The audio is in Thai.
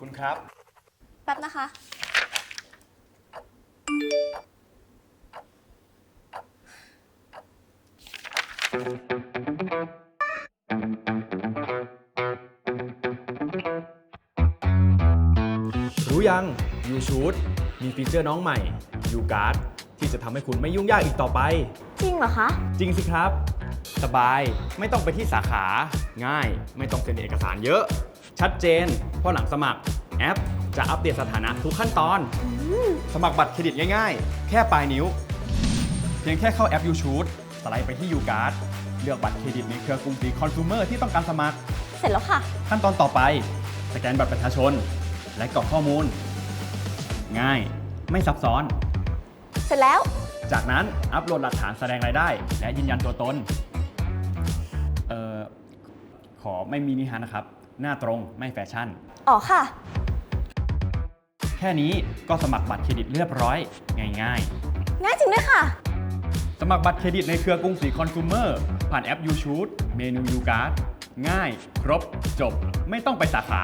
คุณครับ แป๊บนะคะ รู้ยัง You Shoot มีฟีเจอร์น้องใหม่ You Guard ที่จะทำให้คุณไม่ยุ่งยากอีกต่อไป จริงเหรอคะ จริงสิครับ สบายไม่ต้องไปที่สาขา ง่าย ไม่ต้องเซ็นเอกสารเยอะ ชัดเจนเพราะหลังสมัครแอปจะอัปเดตสถานะทุกขั้นตอน สมัครบัตรเครดิตง่ายๆ แค่ปลายนิ้ว เพียงแค่เข้าแอป You Shoot สไลด์ไปที่ You Guard เลือกบัตรเครดิตในเครือกรุงศรีคอน sumer ที่ต้องการสมัคร เสร็จแล้วค่ะ ขั้นตอนต่อไป สแกนบัตรประชาชน และกรอกข้อมูล ง่ายไม่ซับซ้อน เสร็จแล้ว จากนั้นอัปโหลดหลักฐานแสดงรายได้ และยืนยันตัวตน เอ่อ ขอไม่มีนิฮานะครับ หน้าตรงไม่แฟชั่น อ๋อค่ะ แค่นี้ก็สมัครบัตรเครดิตเรียบร้อย ง่าย ง่ายจริงด้วยค่ะ ๆ สมัครบัตรเครดิตในเครือกรุงศรีคอน sumer ผ่านแอป YouShoot เมนู YouGuard ง่าย ครบ จบ ไม่ต้องไปสาขา